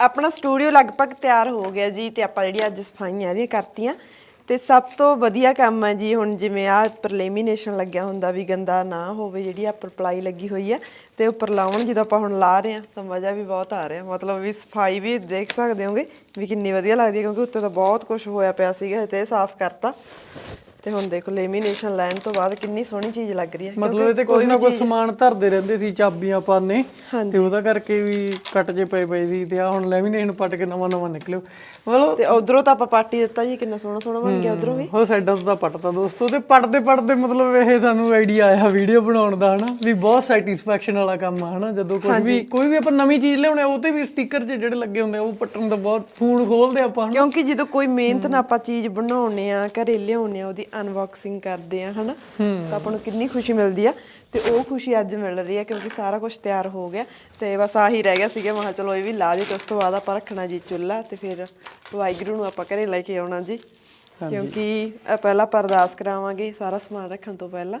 ਆਪਣਾ ਸਟੂਡੀਓ ਲਗਭਗ ਤਿਆਰ ਹੋ ਗਿਆ ਜੀ ਤੇ ਆਪਾਂ ਜਿਹੜੀ ਅੱਜ ਸਫਾਈਆਂ ਇਹਦੀਆਂ ਕਰਤੀਆਂ। ਤੇ ਸਭ ਤੋਂ ਵਧੀਆ ਕੰਮ ਹੈ ਜੀ ਹੁਣ ਜਿਵੇਂ ਆ ਉੱਪਰ ਲੈਮੀਨੇਸ਼ਨ ਲੱਗਿਆ ਹੁੰਦਾ ਵੀ ਗੰਦਾ ਨਾ ਹੋਵੇ, ਜਿਹੜੀ ਆ ਉੱਪਰ ਪਲਾਈ ਲੱਗੀ ਹੋਈ ਹੈ ਤੇ ਉੱਪਰ ਲਾਉਣ ਜਦੋਂ ਆਪਾਂ ਹੁਣ ਲਾ ਰਹੇ ਆ ਤਾਂ ਮਜ਼ਾ ਵੀ ਬਹੁਤ ਆ ਰਿਹਾ। ਮਤਲਬ ਵੀ ਸਫ਼ਾਈ ਵੀ ਦੇਖ ਸਕਦੇ ਹੋਗੇ ਵੀ ਕਿੰਨੀ ਵਧੀਆ ਲੱਗਦੀ ਹੈ ਕਿਉਂਕਿ ਉੱਤੇ ਤਾਂ ਬਹੁਤ ਕੁਝ ਹੋਇਆ ਪਿਆ ਸੀਗਾ ਤੇ ਇਹ ਸਾਫ਼ ਕਰਤਾ। ਤੇ ਹੁਣ ਦੇਖੋ ਲੈਮੀਨੇਸ਼ਨ ਲੈਣ ਤੋਂ ਬਾਅਦ ਕਿੰਨੀ ਸੋਹਣੀ ਚੀਜ਼ ਲੱਗ ਰਹੀ ਹੈ। ਮਤਲਬ ਇਹ ਤੇ ਕੋਈ ਨਾ ਕੋਈ ਸਮਾਨ ਧਰਦੇ ਰਹਿੰਦੇ ਸੀ ਚਾਬੀਆਂ ਪਾਨੇ ਤੇ ਉਹਦਾ ਕਰਕੇ ਵੀ ਕੱਟ ਜੇ ਪਏ ਪਏ ਸੀ ਤੇ ਆ ਹੁਣ ਲੈਮੀਨੇਸ਼ਨ ਪੱਟ ਕੇ ਨਵਾਂ ਨਵਾਂ ਨਿਕਲਿਓ। ਮਤਲਬ ਤੇ ਉਧਰੋਂ ਤਾਂ ਆਪਾਂ ਪਾਰਟੀ ਦਿੱਤਾ ਜੀ ਕਿੰਨਾ ਸੋਹਣਾ ਸੋਹਣਾ ਬਣ ਗਿਆ ਉਧਰੋਂ ਵੀ। ਉਹ ਸਾਈਡਾਂ ਤੋਂ ਤਾਂ ਪੱਟਤਾ ਦੋਸਤੋ ਤੇ ਪੱਟਦੇ ਪੱਟਦੇ ਮਤਲਬ ਇਹ ਸਾਨੂੰ ਆਈਡੀਆ ਆਇਆ ਵੀਡੀਓ ਬਣਾਉਣ ਦਾ ਹਨਾ ਵੀ ਬਹੁਤ ਸੈਟੀਸਫੈਕਸ਼ਨ ਵਾਲਾ ਕੰਮ ਆ ਹਨਾ ਜਦੋਂ ਕੋਈ ਵੀ ਕੋਈ ਵੀ ਆਪਾਂ ਨਵੀਂ ਚੀਜ਼ ਲਿਆਉਣੇ ਉਹ ਤੇ ਵੀ ਸਟicker ਜਿਹੜੇ ਲੱਗੇ ਹੁੰਦੇ ਉਹ ਪੱਟਣ ਦਾ ਬਹੁਤ ਫੋਨ ਖੋਲਦੇ ਆਪਾਂ ਕਿਉਂਕਿ ਜਦੋਂ ਕੋਈ ਮਿਹਨਤ ਨਾਲ ਆਪਾਂ ਚੀਜ਼ ਬਣਾਉਨੇ ਆ ਘਰੇ ਲਿਆਉਨੇ ਆ ਉਹਦੀ ਅਨਬਾਕਸਿੰਗ ਕਰਦੇ ਆ ਹਨਾ? ਤਾਂ ਆਪਾਂ ਨੂੰ ਕਿੰਨੀ ਖੁਸ਼ੀ ਮਿਲਦੀ ਆ। ਤੇ ਉਹ ਖੁਸ਼ੀ ਅੱਜ ਮਿਲ ਰਹੀ ਆ ਕਿਉਂਕਿ ਸਾਰਾ ਕੁਝ ਤਿਆਰ ਹੋ ਗਿਆ। ਤੇ ਬਸ ਆਹੀ ਰਹਿ ਗਿਆ ਸੀਗਾ। ਮੈਂ ਕਿਹਾ ਚਲੋ ਇਹ ਵੀ ਲਾ ਦੇ ਤੇ ਉਸ ਤੋਂ ਬਾਅਦ ਆਪਾਂ ਰੱਖਣਾ ਜੀ ਚੁੱਲ੍ਹਾ ਤੇ ਫਿਰ ਵਾਹਿਗੁਰੂ ਨੂੰ ਆਪਾਂ ਘਰੇ ਲੈ ਕੇ ਆਉਣਾ ਜੀ। ਕਿਉਂਕਿ ਪਹਿਲਾਂ ਆਪਾਂ ਅਰਦਾਸ ਕਰਾਵਾਂਗੇ ਸਾਰਾ ਸਮਾਨ ਰੱਖਣ ਤੋਂ ਪਹਿਲਾਂ।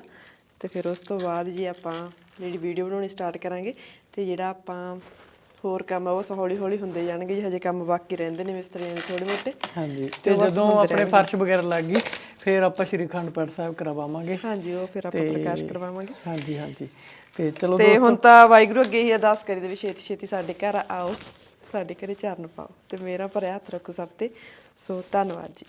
ਤੇ ਫਿਰ ਉਸ ਤੋਂ ਬਾਅਦ ਜੀ ਆਪਾਂ ਜਿਹੜੀ ਵੀਡੀਓ ਬਣਾਉਣੀ ਸਟਾਰਟ ਕਰਾਂਗੇ। ਤੇ ਜਿਹੜਾ ਆਪਾਂ ਹੋਰ ਕੰਮ ਆ ਉਹ ਹੌਲੀ ਹੌਲੀ ਹੁੰਦੇ ਜਾਣਗੇ ਜੀ। ਹਜੇ ਕੰਮ ਬਾਕੀ ਰਹਿੰਦੇ ਨੇ ਮਿਸਤਰੀਆਂ ਦੇ ਥੋੜੇ ਮੋਟੇ। ਹਾਂਜੀ। ਤੇ ਜਦੋਂ ਆਪਣੇ ਫਰਸ਼ ਵਗੈਰਾ ਲੱਗ ਗਈ ਫਿਰ ਆਪਾਂ ਸ਼੍ਰੀ ਅਖੰਡ ਪਾਠ ਸਾਹਿਬ ਕਰਵਾਵਾਂਗੇ। ਹਾਂਜੀ ਉਹ ਫਿਰ ਆਪਾਂ ਪ੍ਰਕਾਸ਼ ਕਰਵਾਵਾਂਗੇ। ਹਾਂਜੀ ਹਾਂਜੀ। ਤੇ ਚਲੋ ਤੇ ਹੁਣ ਤਾਂ ਵਾਹਿਗੁਰੂ ਅੱਗੇ ਹੀ ਅਰਦਾਸ ਕਰੀ ਦੇ ਵੀ ਛੇਤੀ ਛੇਤੀ ਸਾਡੇ ਘਰ ਆਓ ਸਾਡੇ ਘਰੇ ਚਰਨ ਪਾਓ ਤੇ ਮੇਰਾ ਭਰਿਆ ਹੱਥ ਰੱਖੋ ਸਭ ਤੇ। ਸੋ ਧੰਨਵਾਦ ਜੀ।